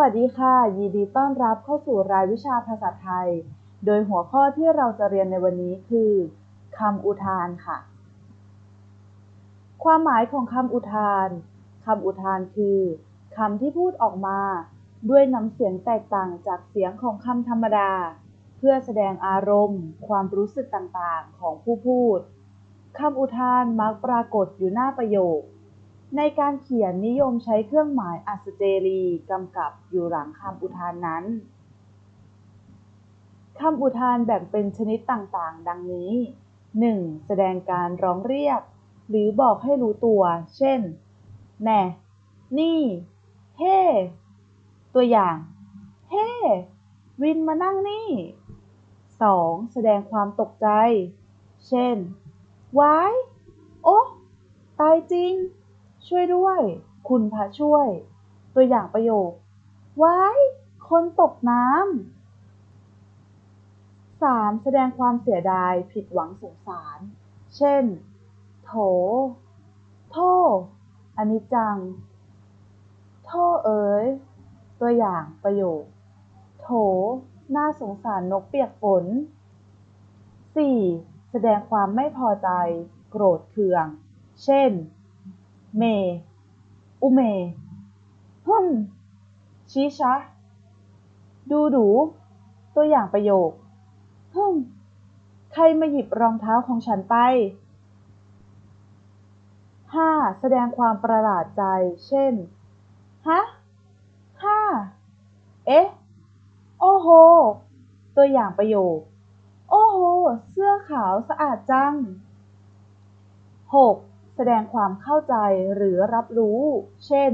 วัสดีค่ะ ยินดีต้อนรับเข้าสู่รายวิชาภาษาไทย โดยหัวข้อที่เราจะเรียนในวันนี้คือคำอุทานค่ะ ความหมายของคำอุทานคำอุทานคือคำที่พูดออกมา ด้วยน้ำเสียงแตกต่างจากเสียงของคำธรรมดา เพื่อแสดงอารมณ์ ความรู้สึกต่างๆ ของผู้พูดคำอุทานมักปรากฏอยู่หน้าประโยค ในการเขียนนิยมใช้เครื่องหมายอัศเจรีกำกับอยู่หลังคำอุทานนั้นคำอุทานแบ่งเป็นชนิดต่างๆ ดังนี้ 1. แสดงการร้องเรียก หรือบอกให้รู้ตัว เช่น แน่ นี่ เฮ้ ตัวอย่าง เฮ้ วินมานั่งนี่ 2. แสดงความตกใจ เช่น ว้าย โอ๊ะตายจริง ช่วยด้วย คุณพระช่วย ตัวอย่างประโยค ว้าย คนตกน้ำ 3. แสดงความเสียดายผิดหวังสงสาร เช่น โถ โทอันนี้จัง โทเอ๋ย ตัวอย่างประโยค โถ น่าสงสารนกเปียกฝน 4. แสดงความไม่พอใจ โกรธเคือง เช่น เม อุเมฮึมชี้ชะ ดูดู ตัวอย่างประโยคฮึมใครมาหยิบรองเท้าของฉันไป 5. แสดงความประหลาดใจ เช่น ฮะห้าเอ๊ะ โอ้โห ตัวอย่างประโยค โอ้โห เสื้อขาวสะอาดจัง 6. แสดงความเข้าใจหรือรับรู้ เช่น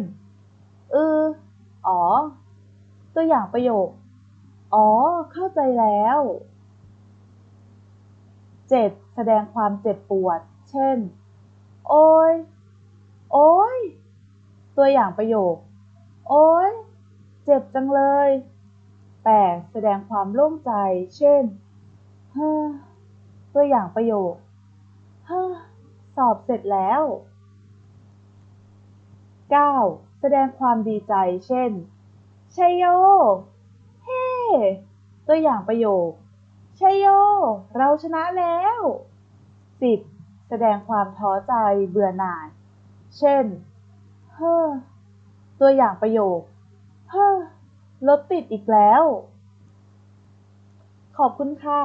เออ อ๋อ ตัวอย่างประโยค อ๋อ เข้าใจแล้ว 7. แสดงความเจ็บปวด เช่น โอ้ย โอ้ย ตัวอย่างประโยค โอ้ย เจ็บจังเลย 8. แสดงความโล่งใจ เช่นเฮ้อตัวอย่างประโยคเฮ้อ สอบเสร็จแล้ว 9. แสดงความดีใจ เช่นชัยโย เฮ้ ตัวอย่างประโยคชัยโย เราชนะแล้ว 10. แสดงความท้อใจเบื่อหน่าย เช่น เฮ้อ ตัวอย่างประโยค เฮ้อ รถติดอีกแล้ว ขอบคุณค่ะ